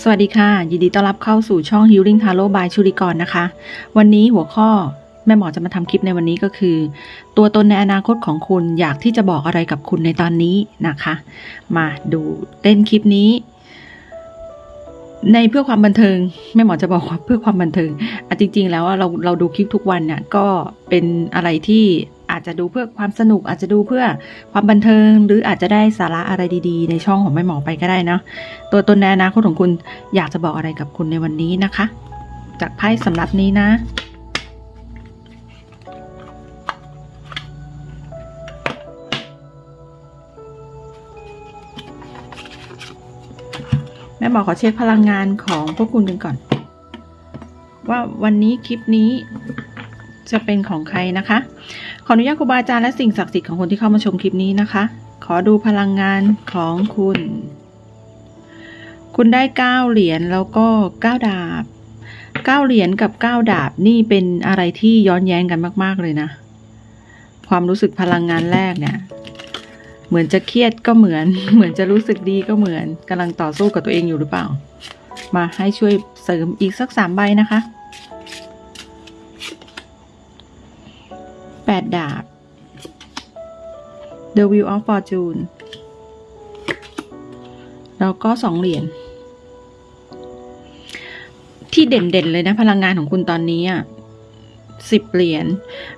สวัสดีค่ะ ยินดีต้อนรับเข้าสู่ช่อง Healing Tarot by ชุริกรนะคะ วันนี้หัวข้อแม่หมอจะมาทำคลิปในวันนี้ก็คือ ตัวตนในอนาคตของคุณอยากที่จะบอกอะไรกับคุณในตอนนี้นะคะ มาดูเต้นคลิปนี้ ในเพื่อความบันเทิงแม่หมอจะบอกว่าเพื่อความบันเทิงอะจริง ๆ แล้วเราเราดูคลิปทุกวันเนี่ยก็เป็นอะไรที่ อาจจะดูเพื่อความสนุกอาจจะดูเพื่อความบันเทิง หรืออาจจะได้สาระอะไรดีๆ ในช่องของแม่หมอไปก็ได้เนาะตัวตนในอนาคตของคุณอยากจะบอกอะไรกับคุณในวันนี้นะคะ จากไพ่สำหรับนี้นะแม่หมอขอเช็คพลังงานของพวกคุณกันก่อน ว่าวันนี้คลิปนี้ จะเป็นของใครนะคะ ขออนุญาตครูบาอาจารย์และสิ่งศักดิ์สิทธิ์ของคนที่เข้ามาชมคลิปนี้นะคะ ขอดูพลังงานของคุณ คุณได้เก้าเหรียญแล้วก็เก้าดาบเก้าเหรียญกับเก้าดาบนี่เป็นอะไรที่ย้อนแย้งกันมาก ๆ เลยนะ ความรู้สึกพลังงานแรกเนี่ย เหมือนจะเครียดก็เหมือน เหมือนจะรู้สึกดีก็เหมือนกำลังต่อสู้กับตัวเองอยู่หรือเปล่า มาให้ช่วยเสริมอีกสักสามใบนะคะ แปดดาบ The Wheel of Fortune แล้วก็สองเหรียญที่เด่นๆเลยนะพลังงานของคุณตอนนี้อะสิบเหรียญ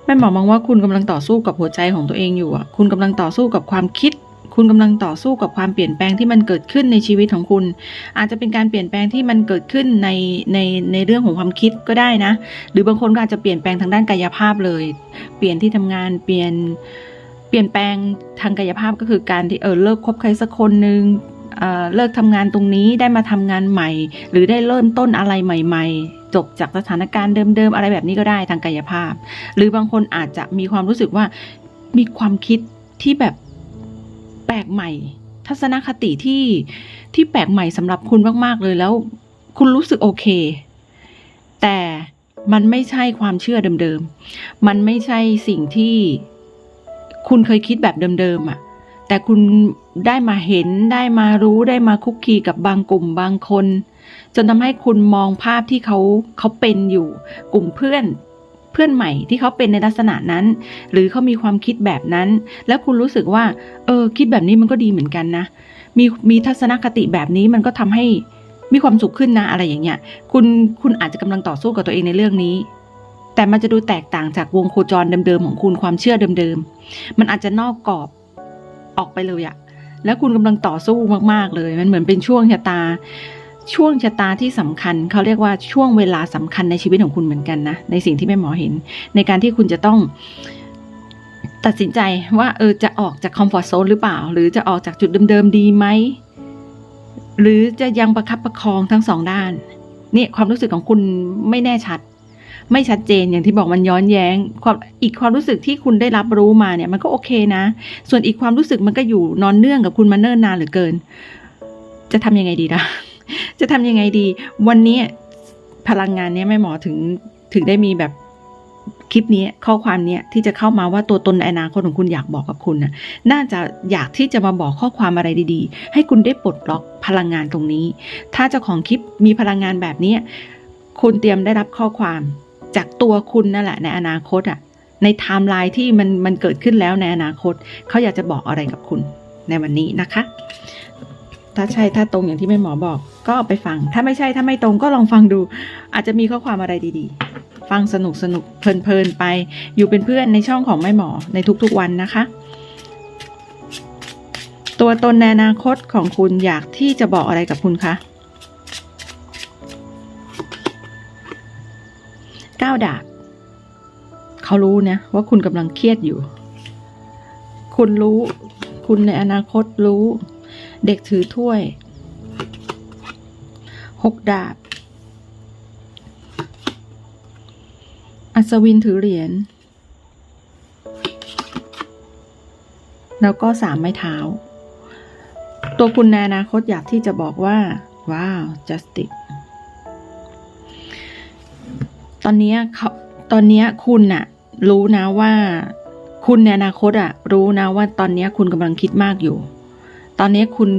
แม่หมอมองว่าคุณกำลังต่อสู้กับหัวใจของตัวเองอยู่อะ คุณกำลังต่อสู้กับความคิด คุณกำลังต่อสู้กับความเปลี่ยนแปลงที่มันเกิดขึ้นในชีวิตของคุณ อาจจะเป็นการเปลี่ยนแปลงที่มันเกิดขึ้นในในในเรื่องของความคิดก็ได้นะ หรือบางคนก็อาจจะเปลี่ยนแปลงทางด้านกายภาพเลย เปลี่ยนที่ทำงานเปลี่ยนเปลี่ยนแปลงทางกายภาพก็คือการที่เออเลิกคบใครสักคนหนึ่งเออเลิกทำงานตรงนี้ได้มาทำงานใหม่ หรือได้เริ่มต้นอะไรใหม่ ๆ จบจากสถานการณ์เดิมๆอะไรแบบนี้ก็ได้ทางกายภาพ หรือบางคนอาจจะมีความรู้สึกว่ามีความคิดที่แบบ แปลกใหม่ ทัศนคติที่ที่แปลกใหม่สำหรับคุณมากๆเลยแล้ว คุณรู้สึกโอเค แต่มันไม่ใช่ความเชื่อเดิมๆ มันไม่ใช่สิ่งที่คุณเคยคิดแบบเดิมๆอะ แต่คุณได้มาเห็นได้มารู้ได้มาคุกคีกับบางกลุ่มบางคน จนทำให้คุณมองภาพที่เขาเขาเป็นอยู่ กลุ่มเพื่อน เพื่อนใหม่ที่เขาเป็นในลักษณะนั้น หรือเขามีความคิดแบบนั้น แล้วคุณรู้สึกว่า เออ คิดแบบนี้มันก็ดีเหมือนกันนะ มีมีทัศนคติแบบนี้มันก็ทำให้มีความสุขขึ้นนะอะไรอย่างเงี้ย คุณคุณอาจจะกำลังต่อสู้กับตัวเองในเรื่องนี้ แต่มันจะดูแตกต่างจากวงโคจรเดิมๆของคุณความเชื่อเดิมๆ มันอาจจะนอกกรอบออกไปเลยอะแล้วคุณกำลังต่อสู้มากๆเลย มันเหมือนเป็นช่วงชะตา ช่วงชะตาที่สำคัญเขาเรียกว่าช่วงเวลาสำคัญในชีวิตของคุณเหมือนกันนะ ในสิ่งที่แม่หมอเห็น ในการที่คุณจะต้องตัดสินใจว่าเออจะออกจากคอมฟอร์ทโซนหรือเปล่า หรือจะออกจากจุดเดิมๆดีไหม หรือจะยังประคับประคองทั้งสองด้าน เนี่ยความรู้สึกของคุณไม่แน่ชัด ไม่ชัดเจนอย่างที่บอกมันย้อนแย้ง ความอีกความรู้สึกที่คุณได้รับรู้มาเนี่ย มันก็โอเคนะ ส่วนอีกความรู้สึกมันก็อยู่นอนเนื่องกับคุณมาเนิ่นนานเหลือเกิน จะทำยังไงดีล่ะ จะทำยังไงดี วันนี้พลังงานเนี้ยแม่หมอถึงถึงได้มีแบบคลิปนี้ข้อความเนี้ยที่จะเข้ามาว่าตัวตนในอนาคตของคุณอยากบอกกับคุณนะน่าจะอยากที่จะมาบอกข้อความอะไรดีๆ ให้คุณได้ปลดล็อกพลังงานตรงนี้ ถ้าเจ้าของคลิปมีพลังงานแบบนี้คุณเตรียมได้รับข้อความจากตัวคุณนั่นแหละในอนาคตอะในไทม์ไลน์ที่มันมันเกิดขึ้นแล้วในอนาคต เขาอยากจะบอกอะไรกับคุณในวันนี้นะคะ ถ้าใช่ถ้าตรงอย่างที่แม่หมอบอก ก็เอาไปฟัง ถ้าไม่ใช่ถ้าไม่ตรงก็ลองฟังดู อาจจะมีข้อความอะไรดีๆ ฟังสนุกสนุกเพลินๆไป อยู่เป็นเพื่อนในช่องของแม่หมอในทุกๆวันนะคะ ตัวตนในอนาคตของคุณอยากที่จะบอกอะไรกับคุณคะก้าวดาบเขารู้นะว่าคุณกำลังเครียดอยู่ คุณรู้ คุณในอนาคตรู้ เด็กถือถ้วยหกดาบ อัศวินถือเหรียญ แล้วก็สามไม้เท้า ตัวคุณในอนาคตอยากที่จะบอกว่า ว้าว justice ตอนนี้เขาตอนนี้คุณน่ะ รู้นะว่า คุณในอนาคตอะรู้นะว่าตอนนี้คุณกำลังคิดมากอยู่ ตอนนี้คุณ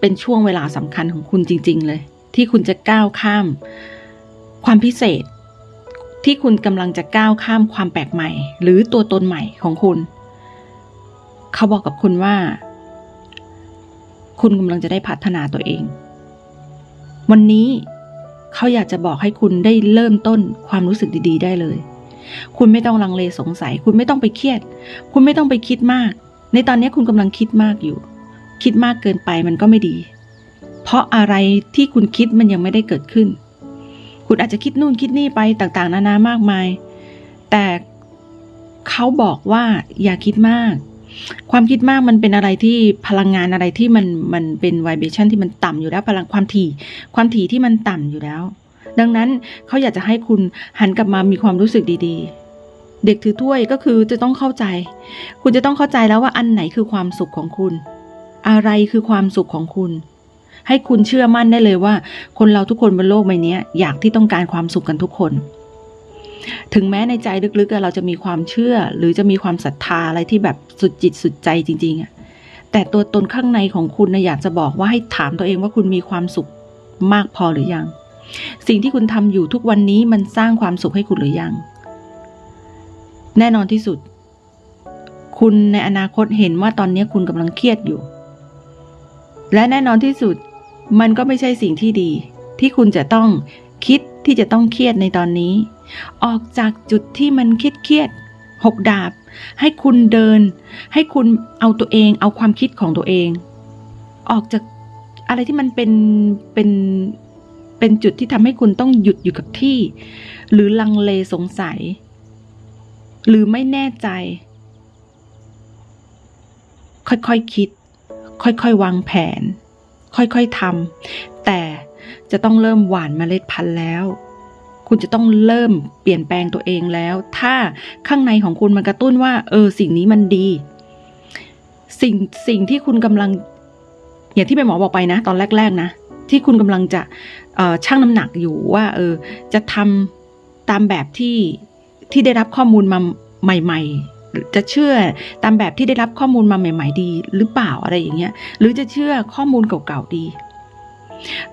เป็นช่วงเวลาสำคัญของคุณจริง ๆ เลย ที่คุณจะก้าวข้าม ความพิเศษ ที่คุณกำลังจะก้าวข้ามความแปลกใหม่ หรือตัวตนใหม่ของคุณ เขาบอกกับคุณว่า คุณกำลังจะได้พัฒนาตัวเอง วันนี้เขาอยากจะบอกให้คุณได้เริ่มต้นความรู้สึกดี ๆ ได้เลย คุณไม่ต้องลังเลสงสัย คุณไม่ต้องไปเครียด คุณไม่ต้องไปคิดมาก ในตอนนี้คุณกำลังคิดมากอยู่ คิดมากเกินไปมันก็ไม่ดี เพราะอะไรที่คุณคิดมันยังไม่ได้เกิดขึ้น คุณอาจจะคิดนู่นคิดนี่ไปต่างๆ นานามากมาย แต่เขาบอกว่าอย่าคิดมาก ความคิดมากมันเป็นอะไรที่พลังงานอะไรที่มันมันเป็นไวเบชันที่มันต่ำอยู่แล้วพลังความถี่ ความถี่ที่มันต่ำอยู่แล้ว ดังนั้นเขาอยากจะให้คุณหันกลับมามีความรู้สึกดีๆ เด็กถือถ้วยก็คือจะต้องเข้าใจ คุณจะต้องเข้าใจแล้วว่าอันไหนคือความสุขของคุณ อะไรคือความสุขของคุณ ให้คุณเชื่อมั่นได้เลยว่า คนเราทุกคนบนโลกใบนี้อยากที่ต้องการความสุขกันทุกคน ถึงแม้ในใจลึกๆเราจะมีความเชื่อ หรือจะมีความศรัทธาอะไรที่แบบสุดจิตสุดใจจริงๆอะแต่ตัวตนข้างในของคุณนะอยากจะบอกว่าให้ถามตัวเองว่าคุณมีความสุขมากพอหรือยัง สิ่งที่คุณทำอยู่ทุกวันนี้มันสร้างความสุขให้คุณหรือยัง แน่นอนที่สุด คุณในอนาคตเห็นว่าตอนนี้คุณกำลังเครียดอยู่ และแน่นอนที่สุด มันก็ไม่ใช่สิ่งที่ดี ที่คุณจะต้องคิดที่จะต้องเครียดในตอนนี้ ออกจากจุดที่มันเครียดเครียดหกดาบ ให้คุณเดิน ให้คุณเอาตัวเอง เอาความคิดของตัวเอง ออกจากอะไรที่มันเป็นเป็นเป็นจุดที่ทำให้คุณต้องหยุดอยู่กับที่ หรือลังเลสงสัย หรือไม่แน่ใจ ค่อยๆคคิด ค่อยๆ วางแผน ค่อยๆทำแต่จะต้องเริ่มหว่านเมล็ดพันธุ์แล้ว คุณจะต้องเริ่มเปลี่ยนแปลงตัวเองแล้ว ถ้าข้างในของคุณมันกระตุ้นว่า เออ สิ่งนี้มันดี สิ่งสิ่งที่คุณกำลัง อย่างที่แม่หมอบอกไปนะ ตอนแรก ๆ นะ ที่คุณกำลังจะออชั่งน้ำหนักอยู่ว่า เออ จะทำตามแบบที่ที่ได้รับข้อมูลมาใหม่ ๆ จะเชื่อตามแบบที่ได้รับข้อมูลมาใหม่ ๆ ดี หรือเปล่าอะไรอย่างเงี้ย หรือจะเชื่อข้อมูลเก่าๆดี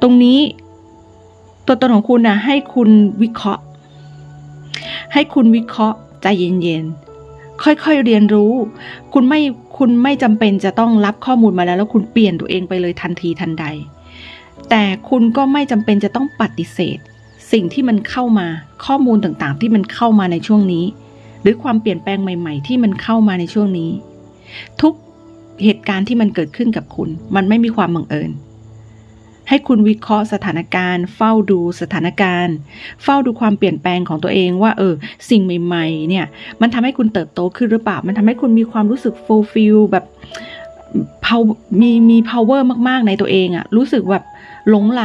ตรงนี้ตัวตนของคุณนะให้คุณวิเคราะห์ ให้คุณวิเคราะห์ใจเย็นๆ ค่อยๆเรียนรู้ คุณไม่คุณไม่จำเป็นจะต้องรับข้อมูลมาแล้ว แล้วคุณเปลี่ยนตัวเองไปเลยทันทีทันใด แต่คุณก็ไม่จำเป็นจะต้องปฏิเสธ สิ่งที่มันเข้ามาข้อมูลต่างๆ ที่มันเข้ามาในช่วงนี้ รือความเปลี่ยนแปลงใหม่ ๆ ที่มันเข้ามาในช่วงนี้ ทุกเหตุการณ์ที่มันเกิดขึ้นกับคุณ มันไม่มีความบังเอิญ ให้คุณวิเคราะห์สถานการณ์ เฝ้าดูสถานการณ์ เฝ้าดูความเปลี่ยนแปลงของตัวเองว่า เออ สิ่งใหม่ ๆ เนี่ย มันทำให้คุณเติบโตขึ้นหรือเปล่า มันทำให้คุณมีความรู้สึก fulfill แบบมีมี power มาก ๆ ในตัวเองอะรู้สึกแบบหลงไหล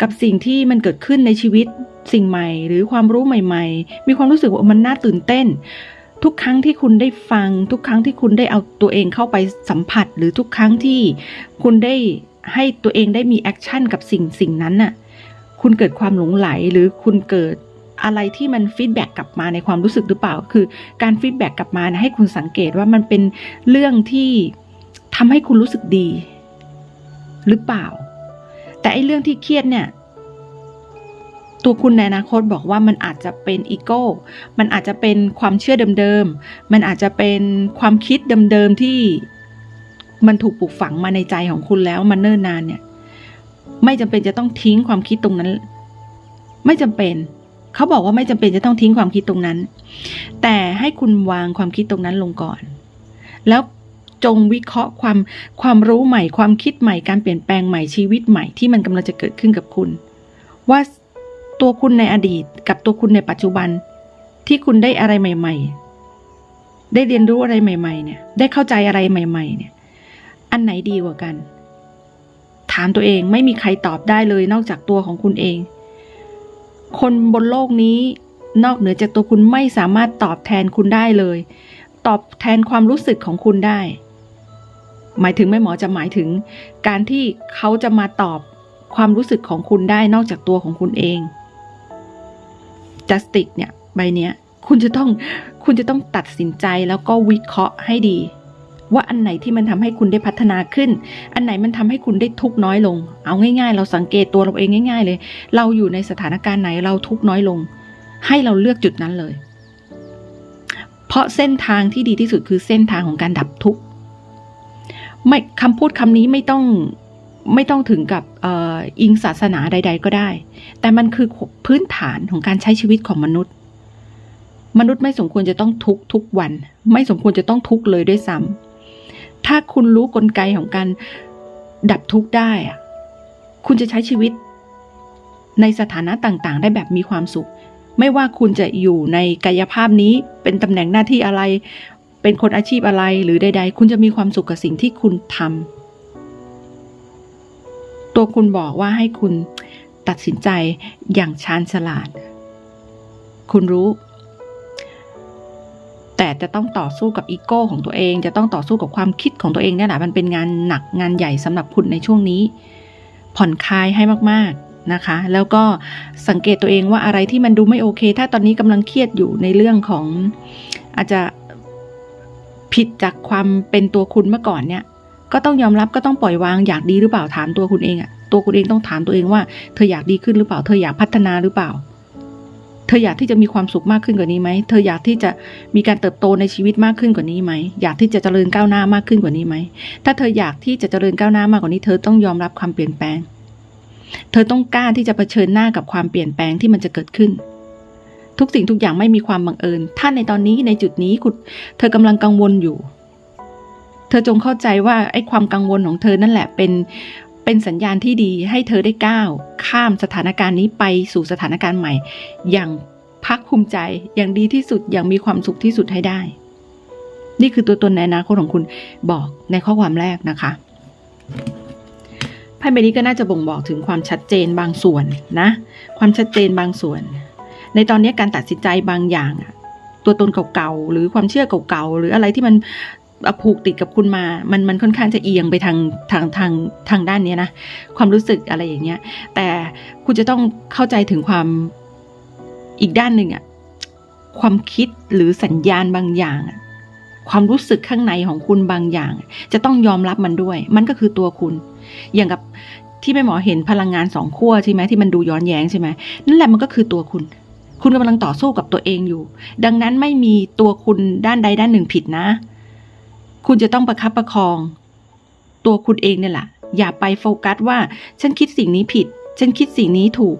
กับสิ่งที่มันเกิดขึ้นในชีวิต สิ่งใหม่ หรือความรู้ใหม่ๆ มีความรู้สึกว่ามันน่าตื่นเต้น ทุกครั้งที่คุณได้ฟัง ทุกครั้งที่คุณได้เอาตัวเองเข้าไปสัมผัส หรือทุกครั้งที่คุณได้ให้ตัวเองได้มีแอคชั่นกับสิ่งสิ่งนั้นน่ะคุณเกิดความหลงไหลหรือคุณเกิดอะไรที่มันฟีดแบ็กกลับมาในความรู้สึกหรือเปล่า คือการฟีดแบ็กกลับมานะให้คุณสังเกตว่ามันเป็นเรื่องที่ทำให้คุณรู้สึกดี หรือเปล่า แต่ไอ้เรื่องที่เครียดเนี่ย ตัวคุณในอนาคตบอกว่ามันอาจจะเป็นอีโก้ มันอาจจะเป็นความเชื่อเดิมๆ มันอาจจะเป็นความคิดเดิมๆที่มันถูกปลูกฝังมาในใจของคุณแล้วมันเนิ่นนานเนี่ย ไม่จำเป็นจะต้องทิ้งความคิดตรงนั้น ไม่จำเป็น เขาบอกว่าไม่จำเป็นจะต้องทิ้งความคิดตรงนั้น แต่ให้คุณวางความคิดตรงนั้นลงก่อน แล้วจงวิเคราะห์ความความรู้ใหม่ ความคิดใหม่การเปลี่ยนแปลงใหม่ชีวิตใหม่ที่มันกำลังจะเกิดขึ้นกับคุณ ว่า ตัวคุณในอดีตกับตัวคุณในปัจจุบัน ที่คุณได้อะไรใหม่ ๆ ได้เรียนรู้อะไรใหม่ ๆ เนี่ย ได้เข้าใจอะไรใหม่ ๆ เนี่ย อันไหนดีกว่ากัน ถามตัวเองไม่มีใครตอบได้เลยนอกจากตัวของคุณเอง คนบนโลกนี้นอกเหนือจากตัวคุณไม่สามารถตอบแทนคุณได้เลย ตอบแทนความรู้สึกของคุณได้ หมายถึงแม่หมอจะหมายถึง การที่เขาจะมาตอบความรู้สึกของคุณได้นอกจากตัวของคุณเอง จัสติกเนี่ยใบเนี้ยคุณจะต้องคุณจะต้องตัดสินใจแล้วก็วิเคราะห์ให้ดี ว่าอันไหนที่มันทำให้คุณได้พัฒนาขึ้น อันไหนมันทำให้คุณได้ทุกน้อยลง เอาง่าย ๆ เราสังเกตตัวเราเองง่าย ๆ เลย เราอยู่ในสถานการณ์ไหนเราทุกน้อยลง ให้เราเลือกจุดนั้นเลย เพราะเส้นทางที่ดีที่สุดคือเส้นทางของการดับทุกข์ไม่คำพูดคำนี้ไม่ต้อง ไม่ต้องถึงกับอออิงศาสนาใด ๆ ก็ได้ แต่มันคือพื้นฐานของการใช้ชีวิตของมนุษย์ มนุษย์ไม่สมควรจะต้องทุกทุกวัน ไม่สมควรจะต้องทุกเลยด้วยซ้ำถ้าคุณรู้กลไกของการดับทุกได้อะคุณจะใช้ชีวิตในสถานะต่างๆ ได้แบบมีความสุข ไม่ว่าคุณจะอยู่ในกายภาพนี้เป็นตำแหน่งหน้าที่อะไร เป็นคนอาชีพอะไรหรือใด ๆ คุณจะมีความสุขกับสิ่งที่คุณทำ ตัวคุณบอกว่าให้คุณตัดสินใจอย่างชาญฉลาด คุณรู้ แต่จะต้องต่อสู้กับอีโก้ของตัวเอง จะต้องต่อสู้กับความคิดของตัวเองเนี่ยแหละมันเป็นงานหนักงานใหญ่สำหรับคุณในช่วงนี้ ผ่อนคลายให้มากๆนะคะ แล้วก็สังเกตตัวเองว่าอะไรที่มันดูไม่โอเค ถ้าตอนนี้กำลังเครียดอยู่ในเรื่องของอาจจะผิดจากความเป็นตัวคุณเมื่อก่อนเนี่ย ก็ต้องยอมรับก็ต้องปล่อยวางอยากดีหรือเปล่าถามตัวคุณเองอะตัวคุณเองต้องถามตัวเองว่าเธออยากดีขึ้นหรือเปล่า เธออยากพัฒนาหรือเปล่า เธออยากที่จะมีความสุขมากขึ้นกว่านี้ไหมเธออยากที่จะมีการเติบโตในชีวิตมากขึ้นกว่านี้ไหมอยากที่จะเจริญก้าวหน้ามากขึ้นกว่านี้ไหมถ้าเธออยากที่จะเจริญก้าวหน้ามากกว่านี้ เธอต้องยอมรับความเปลี่ยนแปลง เธอต้องกล้าที่จะเผชิญหน้ากับความเปลี่ยนแปลงที่มันจะเกิดขึ้นทุกสิ่งทุกอย่างไม่มีความบังเอิญ ถ้าในตอนนี้ในจุดนี้คุณเธอกำลังกังวลอยู่ เธอจงเข้าใจว่าไอ้ความกังวลของเธอนั่นแหละเป็นเป็นสัญญาณที่ดีให้เธอได้ก้าว ข้ามสถานการณ์นี้ไปสู่สถานการณ์ใหม่ อย่างภาคภูมิใจอย่างดีที่สุดอย่างมีความสุขที่สุดให้ได้ นี่คือตัวตนในอนาคตของคุณบอกในข้อความแรกนะคะไพ่ใบนี้ก็น่าจะบ่งบอกถึงความชัดเจนบางส่วนนะ ความชัดเจนบางส่วน ในตอนนี้การตัดสินใจบางอย่างตัวตนเก่าๆหรือความเชื่อเก่าๆหรืออะไรที่มัน ผูกติดกับคุณมา มันมันค่อนข้างจะเอียงไปทางทางทางทางด้านนี้นะ ความรู้สึกอะไรอย่างเงี้ย แต่คุณจะต้องเข้าใจถึงความอีกด้านหนึ่งอะความคิดหรือสัญญาณบางอย่าง ความรู้สึกข้างในของคุณบางอย่าง จะต้องยอมรับมันด้วย มันก็คือตัวคุณ อย่างกับที่แม่หมอเห็นพลังงานสองขั้วใช่ไหมที่มันดูย้อนแย้งใช่ไหมนั่นแหละมันก็คือตัวคุณ คุณกำลังต่อสู้กับตัวเองอยู่ ดังนั้นไม่มีตัวคุณด้านใดด้านหนึ่งผิดนะ คุณจะต้องประคับประคอง ตัวคุณเองเนี่ยแหละอย่าไปโฟกัสว่า ฉันคิดสิ่งนี้ผิด ฉันคิดสิ่งนี้ถูก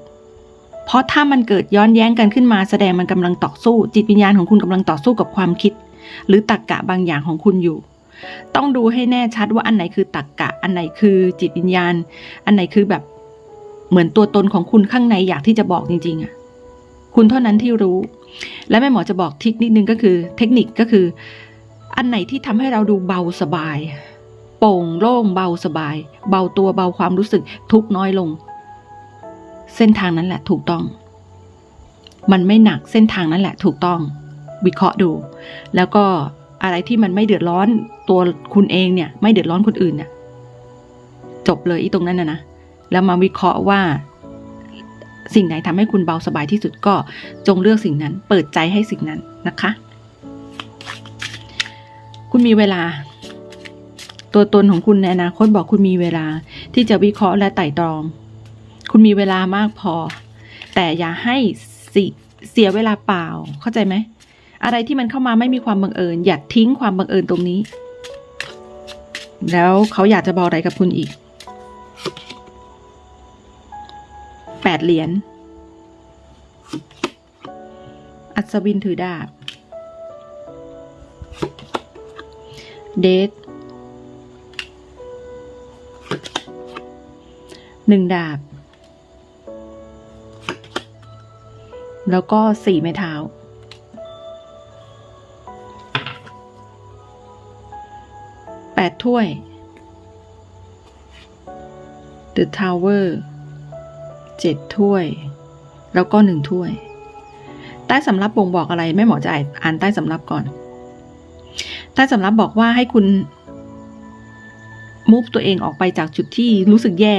เพราะถ้ามันเกิดย้อนแย้งกันขึ้นมาแสดงมันกำลังต่อสู้ จิตวิญญาณของคุณกำลังต่อสู้กับความคิด หรือตรรกกะบางอย่างของคุณอยู่ ต้องดูให้แน่ชัดว่าอันไหนคือตรรกกะ อันไหนคือจิตวิญญาณ อันไหนคือแบบ เหมือนตัวตนของคุณข้างในอยากที่จะบอกจริงๆอะคุณเท่านั้นที่รู้ และแม่หมอจะบอกทิคนิดนึงก็คือ เทคนิคก็คือ อันไหนที่ทำให้เราดูเบาสบาย โปร่งโล่งเบาสบาย เบาตัวเบาความรู้สึกทุกน้อยลง เส้นทางนั้นแหละถูกต้อง มันไม่หนักเส้นทางนั้นแหละถูกต้อง วิเคราะห์ดู แล้วก็อะไรที่มันไม่เดือดร้อนตัวคุณเองเนี่ย ไม่เดือดร้อนคนอื่นเนี่ยจบเลยอีตรงนั้นนะนะแล้วมาวิเคราะห์ว่า สิ่งไหนทำให้คุณเบาสบายที่สุดก็จงเลือกสิ่งนั้น เปิดใจให้สิ่งนั้นนะคะ คุณมีเวลา ตัวตนของคุณในอนาคตบอกคุณมีเวลาที่จะวิเคราะห์และไต่ตรอง คุณมีเวลามากพอ แต่อย่าให้เสเสียเวลาเปล่า เข้าใจไหม อะไรที่มันเข้ามาไม่มีความบังเอิญ อย่าทิ้งความบังเอิญตรงนี้ แล้วเขาอยากจะบอกอะไรกับคุณอีกแปดเหรียญ อัศวินถือดาบ เดทหนึ่งดาบ แล้วก็สี่ไม้เท้า แปดถ้วย The Tower เจ็ดถ้วย แล้วก็หนึ่งถ้วย ใต้สำรับบ่งบอกอะไรแม่หมอจะอ่านใต้สำรับก่อน ใต้สำรับบอกว่าให้คุณมุฟตัวเองออกไปจากจุดที่รู้สึกแย่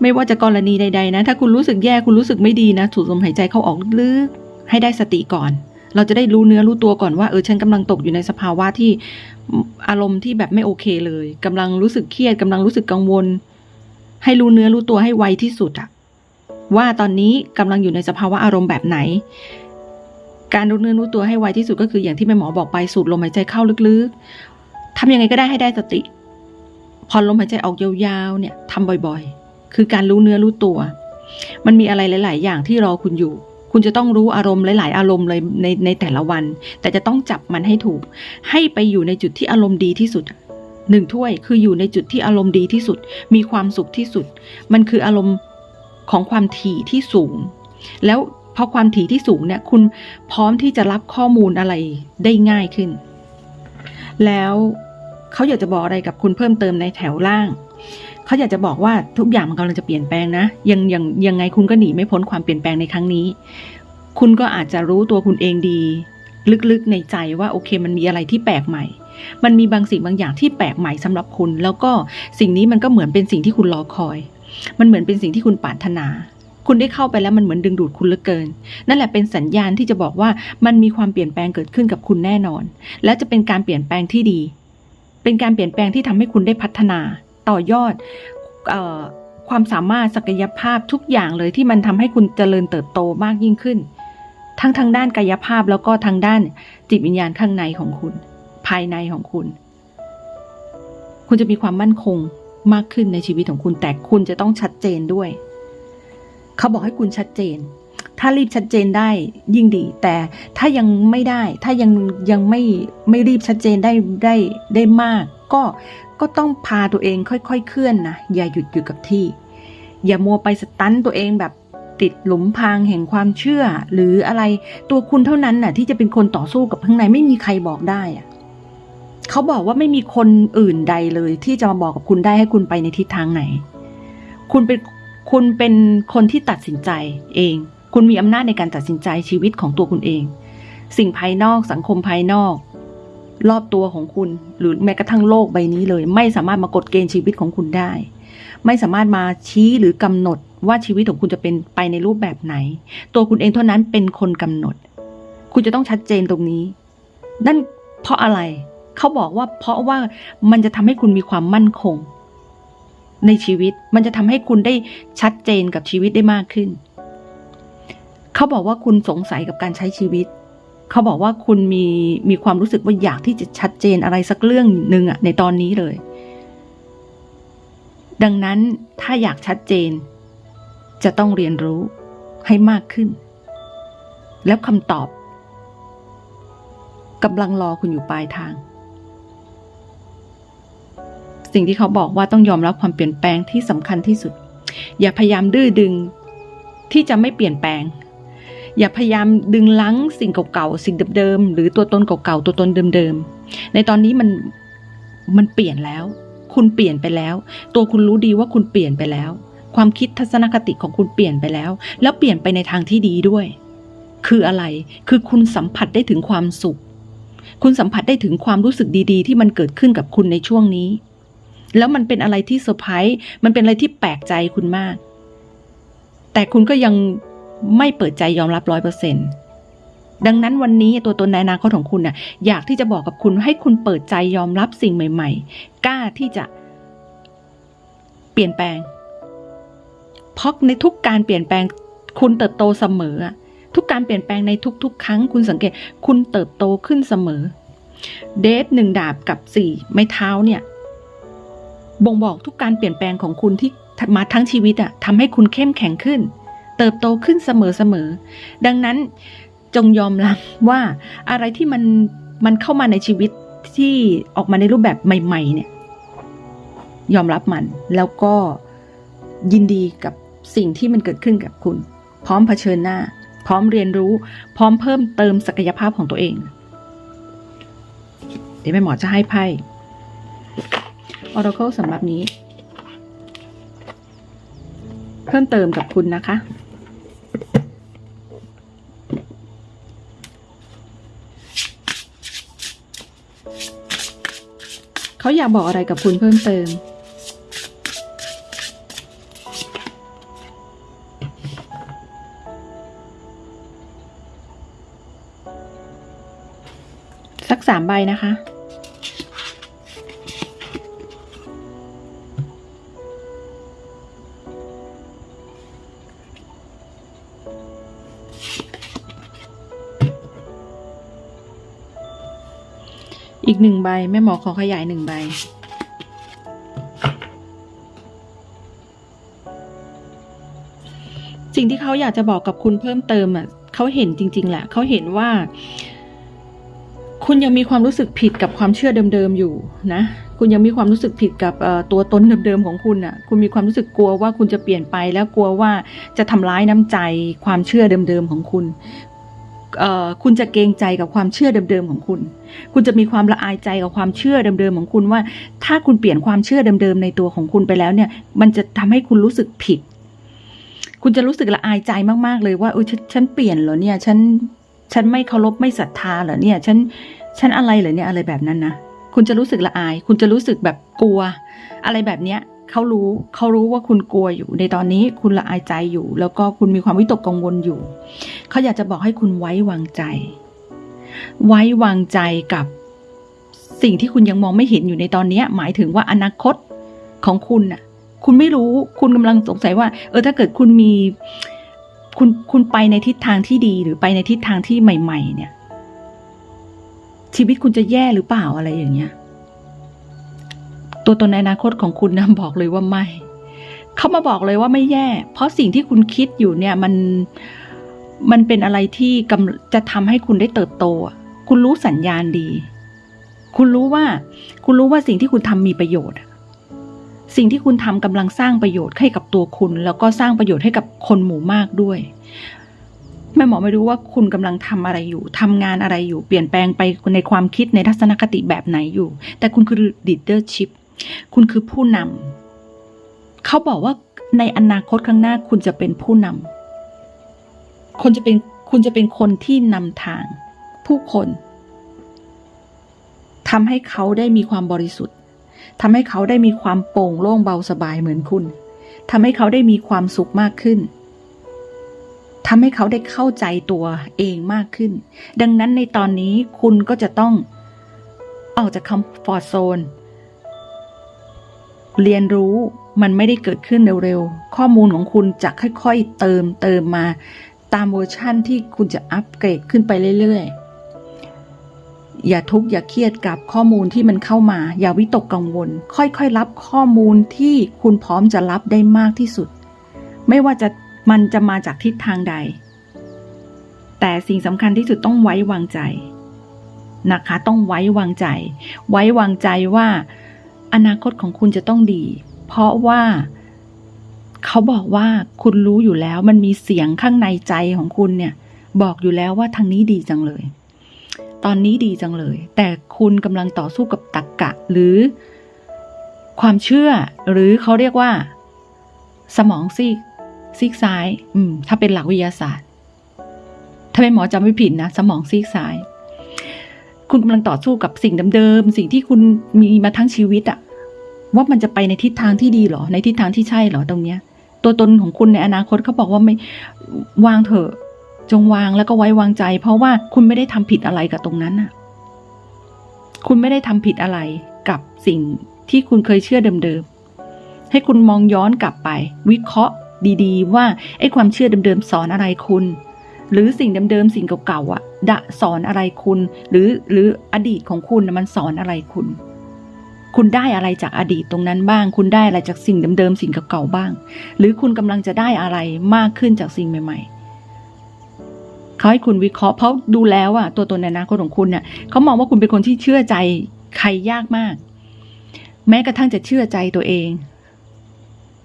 ไม่ว่าจะกรณีใด ๆ นะ ถ้าคุณรู้สึกแย่คุณรู้สึกไม่ดีนะสูดลมหายใจเข้าออกลึกให้ได้สติก่อน เราจะได้รู้เนื้อรู้ตัวก่อนว่าเออฉันกำลังตกอยู่ในสภาวะที่อารมณ์ที่แบบไม่โอเคเลยกำลังรู้สึกเครียดกำลังรู้สึกกังวล ให้รู้เนื้อรู้ตัวให้ไวที่สุดอะว่าตอนนี้กำลังอยู่ในสภาวะอารมณ์แบบไหน การรู้เนื้อรู้ตัวให้ไวที่สุดก็คืออย่างที่แม่หมอบอกไปสูดลมหายใจเข้าลึกๆทำยังไงก็ได้ให้ได้สติ พอลมหายใจออกยาวๆเนี่ยทำบ่อยๆ คือการรู้เนื้อรู้ตัว มันมีอะไรหลาย ๆ อย่างที่รอคุณอยู่ คุณจะต้องรู้อารมณ์หลาย ๆ อารมณ์เลยในในแต่ละวัน แต่จะต้องจับมันให้ถูก ให้ไปอยู่ในจุดที่อารมณ์ดีที่สุดหนึ่งถ้วยคืออยู่ในจุดที่อารมณ์ดีที่สุด มีความสุขที่สุด มันคืออารมณ์ของความถี่ที่สูง แล้ว พอความถี่ที่สูงเนี่ยคุณพร้อมที่จะรับข้อมูลอะไรได้ง่ายขึ้น แล้วเขาอยากจะบอกอะไรกับคุณเพิ่มเติมในแถวล่าง เขาอยากจะบอกว่าทุกอย่างมันกำลังจะเปลี่ยนแปลงนะ ยังยังยังไงคุณก็หนีไม่พ้นความเปลี่ยนแปลงในครั้งนี้ คุณก็อาจจะรู้ตัวคุณเองดี ลึกๆในใจว่าโอเค มันมีอะไรที่แปลกใหม่ มันมีบางสิ่งบางอย่างที่แปลกใหม่สำหรับคุณ แล้วก็สิ่งนี้มันก็เหมือนเป็นสิ่งที่คุณรอคอย มันเหมือนเป็นสิ่งที่คุณปรารถนา คุณได้เข้าไปแล้วมันเหมือนดึงดูดคุณเหลือเกิน นั่นแหละเป็นสัญญาณที่จะบอกว่ามันมีความเปลี่ยนแปลงเกิดขึ้นกับคุณแน่นอน และจะเป็นการเปลี่ยนแปลงที่ดี เป็นการเปลี่ยนแปลงที่ทำให้คุณได้พัฒนา ต่อยอดออความสามารถศักยภาพทุกอย่างเลยที่มันทำให้คุณเจริญเติบโตมากยิ่งขึ้น ทั้งทางด้านกายภาพแล้วก็ทางด้านจิตวิญญาณข้างในของคุณ ภายในของคุณ คุณจะมีความมั่นคงมากขึ้นในชีวิตของคุณแต่คุณจะต้องชัดเจนด้วย เขาบอกให้คุณชัดเจน ถ้ารีบชัดเจนได้ยิ่งดี แต่ถ้ายังไม่ได้ ถ้ายังยังไม่ไม่รีบชัดเจนได้ได้ได้มาก ก็ก็ต้องพาตัวเองค่อยๆ เคลื่อนนะ อย่าหยุดอยู่กับที่ อย่ามัวไปสตันตัวเองแบบติดหลุมพรางแห่งความเชื่อ หรืออะไรตัวคุณเท่านั้นน่ะ ที่จะเป็นคนต่อสู้กับข้างในไม่มีใครบอกได้อะเขาบอกว่าไม่มีคนอื่นใดเลย ที่จะมาบอกกับคุณได้ให้คุณไปในทิศทางไหน คุณเป็น คุณเป็นคนที่ตัดสินใจเอง คุณมีอำนาจในการตัดสินใจชีวิตของตัวคุณเอง สิ่งภายนอกสังคมภายนอก รอบตัวของคุณ หรือแม้กระทั่งโลกใบนี้เลย ไม่สามารถมากดเกณฑ์ชีวิตของคุณได้ ไม่สามารถมาชี้หรือกำหนดว่าชีวิตของคุณจะเป็นไปในรูปแบบไหน ตัวคุณเองเท่านั้นเป็นคนกำหนด คุณจะต้องชัดเจนตรงนี้ นั่นเพราะอะไร เขาบอกว่าเพราะว่ามันจะทำให้คุณมีความมั่นคง ในชีวิต มันจะทำให้คุณได้ชัดเจนกับชีวิตได้มากขึ้น เขาบอกว่าคุณสงสัยกับการใช้ชีวิต เขาบอกว่าคุณมีมีความรู้สึกว่าอยากที่จะชัดเจนอะไรสักเรื่องหนึ่งอะในตอนนี้เลย ดังนั้นถ้าอยากชัดเจน จะต้องเรียนรู้ให้มากขึ้น แล้วคำตอบกำลังรอคุณอยู่ปลายทาง สิ่งที่เขาบอกว่าต้องยอมรับความเปลี่ยนแปลงที่สำคัญที่สุด อย่าพยายามดื้อดึงที่จะไม่เปลี่ยนแปลง อย่าพยายามดึงลังสิ่งเก่าๆสิ่งเดิมๆหรือตัวตนเก่าๆตัวตนเดิมๆในตอนนี้มันมันเปลี่ยนแล้ว คุณเปลี่ยนไปแล้ว ตัวคุณรู้ดีว่าคุณเปลี่ยนไปแล้ว ความคิดทัศนคติของคุณเปลี่ยนไปแล้ว แล้วเปลี่ยนไปในทางที่ดีด้วย คืออะไรคือคุณสัมผัสได้ถึงความสุข คุณสัมผัสได้ถึงความรู้สึกดี ๆ ที่มันเกิดขึ้นกับคุณในช่วงนี้ แล้วมันเป็นอะไรที่เซอร์ไพรส์มันเป็นอะไรที่แปลกใจคุณมาก แต่คุณก็ยังไม่เปิดใจยอมรับร้อยเปอร์เซ็นตดังนั้นวันนี้ตัวตนในอนาคตของคุณน่ะอยากที่จะบอกกับคุณให้คุณเปิดใจยอมรับสิ่งใหม่ ๆ กล้าที่จะ เปลี่ยนแปลง เพราะในทุกการเปลี่ยนแปลง คุณเติบโตเสมอ ทุกการเปลี่ยนแปลงในทุก ๆ ครั้ง คุณสังเกต คุณเติบโตขึ้นเสมอ เดทหนึ่งดาบกับสี่ไม้เท้าเนี่ย บ่งบอกทุกการเปลี่ยนแปลงของคุณที่มาทั้งชีวิตอะทำให้คุณเข้มแข็งขึ้น เติบโตขึ้นเสมอๆดังนั้นจงยอมรับว่าอะไรที่มันมันเข้ามาในชีวิตที่ออกมาในรูปแบบใหม่ ๆ เนี่ย ยอมรับมันแล้วก็ยินดีกับสิ่งที่มันเกิดขึ้นกับคุณ พร้อมเผชิญหน้า พร้อมเรียนรู้ พร้อมเพิ่มเติมศักยภาพของตัวเอง เดี๋ยวแม่หมอจะให้ไพ่ Oracle สำหรับนี้ เพิ่มเติมกับคุณนะคะ เขาอยากบอกอะไรกับคุณเพิ่มเติมสักสามใบนะคะ หนึ่งใบแม่หมอขอขยายหนึ่งใบ สิ่งที่เขาอยากจะบอกกับคุณเพิ่มเติมอะเขาเห็นจริง ๆ แหละเขาเห็นว่า คุณยังมีความรู้สึกผิดกับความเชื่อเดิมๆอยู่นะคุณยังมีความรู้สึกผิดกับตัวตนเดิมๆของคุณอะ คุณมีความรู้สึกกลัวว่าคุณจะเปลี่ยนไปแล้วกลัวว่าจะทำร้ายน้ำใจความเชื่อเดิมๆของคุณ คุณจะเกรงใจกับความเชื่อเดิมๆของคุณ คุณจะมีความละอายใจกับความเชื่อเดิมๆของคุณว่า ถ้าคุณเปลี่ยนความเชื่อเดิมๆในตัวของคุณไปแล้วเนี่ย มันจะทำให้คุณรู้สึกผิด คุณจะรู้สึกละอายใจมากๆเลยว่าเออฉันฉันเปลี่ยนเหรอเนี่ย ฉัน ฉันไม่เคารพไม่ศรัทธาเหรอเนี่ย ฉัน ฉันอะไรเหรอเนี่ยอะไรแบบนั้นนะ คุณจะรู้สึกละอาย คุณจะรู้สึกแบบกลัว อะไรแบบเนี้ย เขารู้เขารู้ว่าคุณกลัวอยู่ ในตอนนี้คุณละอายใจอยู่ แล้วก็คุณมีความวิตกกังวลอยู่ เขาอยากจะบอกให้คุณไว้วางใจ ไว้วางใจกับสิ่งที่คุณยังมองไม่เห็นอยู่ในตอนนี้หมายถึงว่าอนาคตของคุณน่ะ คุณไม่รู้คุณกำลังสงสัยว่า เออถ้าเกิดคุณมี คุณคุณไปในทิศทางที่ดีหรือไปในทิศทางที่ใหม่ ๆ เนี่ย ชีวิตคุณจะแย่หรือเปล่าอะไรอย่างเงี้ย ตัวตนในอนาคตของคุณนะบอกเลยว่าไม่เขามาบอกเลยว่าไม่แย่ เพราะสิ่งที่คุณคิดอยู่เนี่ยมันมันเป็นอะไรที่กำจะทำให้คุณได้เติบโต คุณรู้สัญญาณดี คุณรู้ว่า คุณรู้ว่าสิ่งที่คุณทำมีประโยชน์ สิ่งที่คุณทำกำลังสร้างประโยชน์ให้กับตัวคุณ แล้วก็สร้างประโยชน์ให้กับคนหมู่มากด้วยแม่หมอไม่รู้ว่าคุณกำลังทำอะไรอยู่ทำงานอะไรอยู่ เปลี่ยนแปลงไปในความคิดในทัศนคติแบบไหนอยู่ แต่คุณคือ leadership คุณคือผู้นำเขาบอกว่าในอนาคตข้างหน้าคุณจะเป็นผู้นำคนจะเป็นคุณจะเป็นคนที่นำทาง ผู้คนทำให้เขาได้มีความบริสุทธิ์ทำให้เขาได้มีความโปร่งโล่งเบาสบายเหมือนคุณทำให้เขาได้มีความสุขมากขึ้นทำให้เขาได้เข้าใจตัวเองมากขึ้น ดังนั้นในตอนนี้คุณก็จะต้องออกจากคอมฟอร์ z โซน เรียนรู้มันไม่ได้เกิดขึ้นเร็วๆ ข้อมูลของคุณจะค่อยๆ เติมเติมมา ตามเวอร์ชั่นที่คุณจะอัปเกรดขึ้นไปเรื่อยๆ อย่าทุกข์อย่าเครียดกับข้อมูลที่มันเข้ามา อย่าวิตกกังวล ค่อยๆ รับข้อมูลที่คุณพร้อมจะรับได้มากที่สุด ไม่ว่าจะมันจะมาจากทิศทางใด แต่สิ่งสำคัญที่สุดต้องไว้วางใจนะคะ ต้องไว้วางใจ ไว้วางใจว่า อนาคตของคุณจะต้องดี เพราะว่าเขาบอกว่าคุณรู้อยู่แล้ว มันมีเสียงข้างในใจของคุณเนี่ย บอกอยู่แล้วว่าทางนี้ดีจังเลย ตอนนี้ดีจังเลย แต่คุณกำลังต่อสู้กับตรรกกะ หรือ ความเชื่อ หรือเขาเรียกว่า สมองซีกซีกซ้าย อืม ถ้าเป็นหลักวิทยาศาสตร์ ถ้าเป็นหมอจำไม่ผิดนะ สมองซีกซ้าย คุณกำลังต่อสู้กับสิ่งเดิมๆสิ่งที่คุณมีมาทั้งชีวิตอะว่ามันจะไปในทิศทางที่ดีหรอ ในทิศทางที่ใช่หรอตรงเนี้ย ตัวตนของคุณในอนาคตเขาบอกว่าไม่วางเถอะ จงวางแล้วก็ไว้วางใจ เพราะว่าคุณไม่ได้ทำผิดอะไรกับตรงนั้นน่ะคุณไม่ได้ทำผิดอะไรกับสิ่งที่คุณเคยเชื่อเดิมๆให้คุณมองย้อนกลับไป วิเคราะห์ดี ๆ ว่าไอ้ความเชื่อเดิมๆสอนอะไรคุณ หรือสิ่งเดิมๆสิ่งเก่าๆอะดะสอนอะไรคุณ หรือหรืออดีตของคุณมันสอนอะไรคุณ คุณได้อะไรจากอดีตตรงนั้นบ้าง คุณได้อะไรจากสิ่งเดิมๆสิ่งเก่าๆบ้าง หรือคุณกำลังจะได้อะไรมากขึ้นจากสิ่งใหม่ๆเขาให้คุณวิเคราะห์เพราะดูแล้วอะตัวตนในอนาคตของคุณเนี่ยเขามองว่าคุณเป็นคนที่เชื่อใจใครยากมาก แม้กระทั่งจะเชื่อใจตัวเอง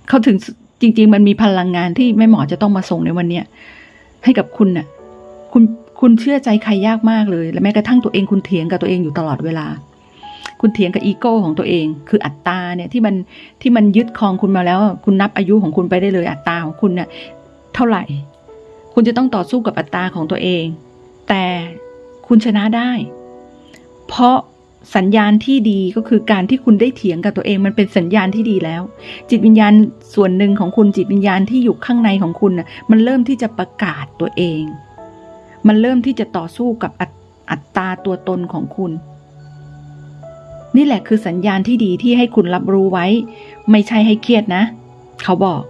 เขาถึงจริง ๆ มันมีพลังงานที่แม่หมอจะต้องมาส่งในวันเนี้ย ให้กับคุณน่ะ คุณคุณเชื่อใจใครยากมากเลย และแม้กระทั่งตัวเองคุณเถียงกับตัวเองอยู่ตลอดเวลา คุณเถียงกับอีโก้ของตัวเอง คืออัตตาเนี่ยที่มันที่มันยึดครองคุณมาแล้ว คุณนับอายุของคุณไปได้เลยอัตตาของคุณเนี่ยเท่าไหร่ คุณจะต้องต่อสู้กับอัตตาของตัวเอง แต่คุณชนะได้ เพราะ สัญญาณที่ดีก็คือการที่คุณได้เถียงกับตัวเองมันเป็นสัญญาณที่ดีแล้ว จิตวิญญาณส่วนหนึ่งของคุณจิตวิญญาณที่อยู่ข้างในของคุณน่ะมันเริ่มที่จะประกาศตัวเอง มันเริ่มที่จะต่อสู้กับอัตอัตราตัวตนของคุณ นี่แหละคือสัญญาณที่ดีที่ให้คุณรับรู้ไว้ ไม่ใช่ให้เครียดนะ เขาบอก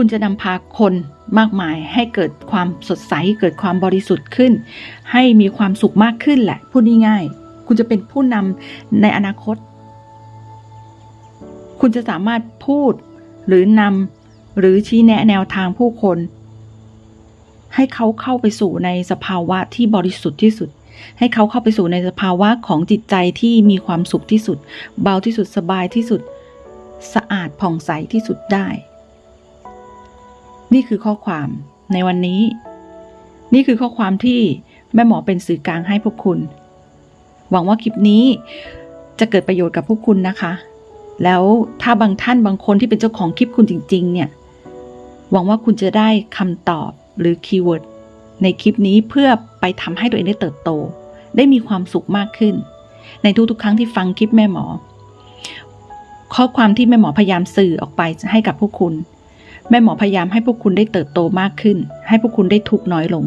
คุณจะนำพาคนมากมายให้เกิดความสดใส เกิดความบริสุทธิ์ขึ้น ให้มีความสุขมากขึ้นแหละ พูดง่ายๆคุณจะเป็นผู้นำในอนาคต คุณจะสามารถพูดหรือนำหรือชี้แนะแนวทางผู้คน ให้เขาเข้าไปสู่ในสภาวะที่บริสุทธิ์ที่สุด ให้เขาเข้าไปสู่ในสภาวะของจิตใจที่มีความสุขที่สุด เบาที่สุดสบายที่สุด สะอาดผ่องใสที่สุดได้ นี่คือข้อความในวันนี้ นี่คือข้อความที่แม่หมอเป็นสื่อกลางให้พวกคุณ หวังว่าคลิปนี้จะเกิดประโยชน์กับพวกคุณนะคะ แล้วถ้าบางท่านบางคนที่เป็นเจ้าของคลิปคุณจริง ๆ เนี่ย หวังว่าคุณจะได้คำตอบหรือคีย์เวิร์ดในคลิปนี้เพื่อไปทำให้ตัวเองได้เติบโต ได้มีความสุขมากขึ้น ในทุกๆ ครั้งที่ฟังคลิปแม่หมอ ข้อความที่แม่หมอพยายามสื่อออกไปให้กับพวกคุณ แม่หมอพยายามให้พวกคุณได้เติบโตมากขึ้น ให้พวกคุณได้ทุกน้อยลง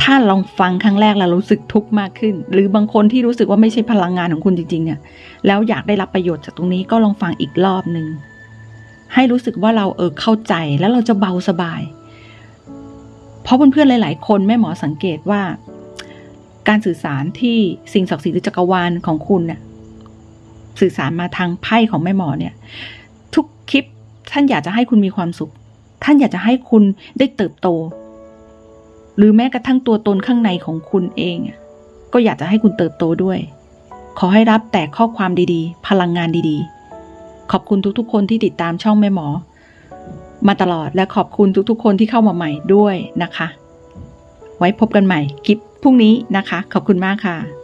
ถ้าลองฟังครั้งแรกแล้วรู้สึกทุกข์มากขึ้น หรือบางคนที่รู้สึกว่าไม่ใช่พลังงานของคุณจริง ๆ เนี่ย แล้วอยากได้รับประโยชน์จากตรงนี้ก็ลองฟังอีกรอบหนึ่งให้รู้สึกว่าเราเออเข้าใจแล้วเราจะเบาสบาย เพราะเพื่อนๆหลาย ๆ คนแม่หมอสังเกตว่า การสื่อสารที่สิ่งศักดิ์สิทธิ์หรือจักรวาลของคุณเนี่ยสื่อสารมาทางไพ่ของแม่หมอเนี่ย ท่านอยากจะให้คุณมีความสุข ท่านอยากจะให้คุณได้เติบโต หรือแม้กระทั่งตัวตนข้างในของคุณเอง ก็อยากจะให้คุณเติบโตด้วย ขอให้รับแต่ข้อความดีๆ พลังงานดีๆ ขอบคุณทุกๆ คนที่ติดตามช่องแม่หมอ มาตลอดและขอบคุณทุกๆ คนที่เข้ามาใหม่ด้วยนะคะ ไว้พบกันใหม่คลิปพรุ่งนี้นะคะ ขอบคุณมากค่ะ